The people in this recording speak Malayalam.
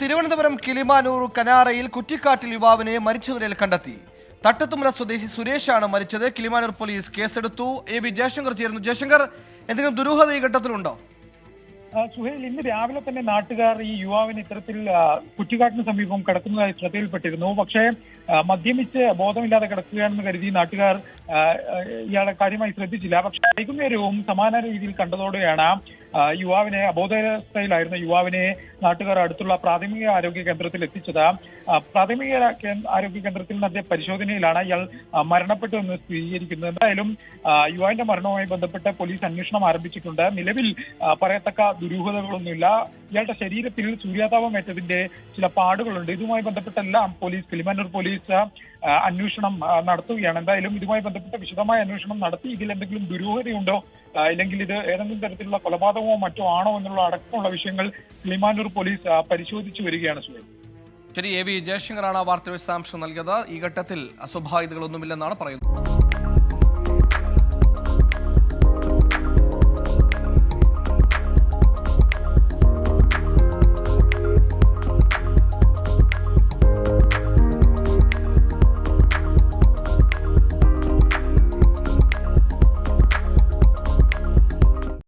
തിരുവനന്തപുരം കിളിമാനൂർ കനാറയിൽ കുറ്റിക്കാട്ടിൽ യുവാവിനെ മരിച്ച നിലയിൽ കണ്ടെത്തി. തട്ടത്തുമല സ്വദേശി സുരേഷാണ് മരിച്ചത്. കിളിമാനൂർ പോലീസ് കേസെടുത്തു. എ വി ജയശങ്കർ ചേരുന്നു. ജയശങ്കർ എന്തെങ്കിലും ദുരൂഹത ഈ ഘട്ടത്തിലുണ്ടോ? സുഹേൽ ഇന്ന് രാവിലെ തന്നെ നാട്ടുകാർ ഈ യുവാവിന് ഇത്തരത്തിൽ കുറ്റിക്കാട്ടിന് സമീപം കിടക്കുന്നതായി ശ്രദ്ധയിൽപ്പെട്ടിരുന്നു. പക്ഷേ മദ്യപിച്ച് ബോധമില്ലാതെ കിടക്കുകയാണെന്ന് കരുതി നാട്ടുകാർ ഇയാളെ കാര്യമായി ശ്രദ്ധിച്ചില്ല. പക്ഷെ വൈകുന്നേരവും സമാന രീതിയിൽ കണ്ടതോടെയാണ് യുവാവിനെ അബോധാവസ്ഥയിലായിരുന്ന യുവാവിനെ നാട്ടുകാർ അടുത്തുള്ള പ്രാഥമിക ആരോഗ്യ കേന്ദ്രത്തിൽ എത്തിച്ചത്. പ്രാഥമിക ആരോഗ്യ കേന്ദ്രത്തിൽ നടത്തിയ പരിശോധനയിലാണ് ഇയാൾ മരണപ്പെട്ടു എന്ന് സ്ഥിരീകരിക്കുന്നത്. എന്തായാലും യുവാവിന്റെ മരണവുമായി ബന്ധപ്പെട്ട് പോലീസ് അന്വേഷണം ആരംഭിച്ചിട്ടുണ്ട്. നിലവിൽ പറയത്തക്ക ദുരൂഹതകളൊന്നുമില്ല. ഇയാളുടെ ശരീരത്തിൽ സൂര്യാതാപം ഏറ്റതിന്റെ ചില പാടുകളുണ്ട്. ഇതുമായി ബന്ധപ്പെട്ടെല്ലാം പോലീസ് കിളിമാനൂർ പോലീസ് അന്വേഷണം നടത്തുകയാണ്. എന്തായാലും ഇതുമായി ബന്ധപ്പെട്ട വിശദമായ അന്വേഷണം നടത്തി ഇതിൽ എന്തെങ്കിലും ദുരൂഹതയുണ്ടോ? അല്ലെങ്കിൽ ഇത് ഏതെങ്കിലും തരത്തിലുള്ള കൊലപാതകമോ മറ്റോ ആണോ എന്നുള്ള അടക്കമുള്ള വിഷയങ്ങൾ കിളിമാനൂർ പോലീസ് പരിശോധിച്ചു വരികയാണ് സുഹൃത്ത് ശരി എ വി ജയശങ്കറാണ് വാർത്ത വിശദാംശം നൽകിയത്. ഈ ഘട്ടത്തിൽ അസ്വാഭാവികതകളൊന്നുമില്ലെന്നാണ് പറയുന്നത്.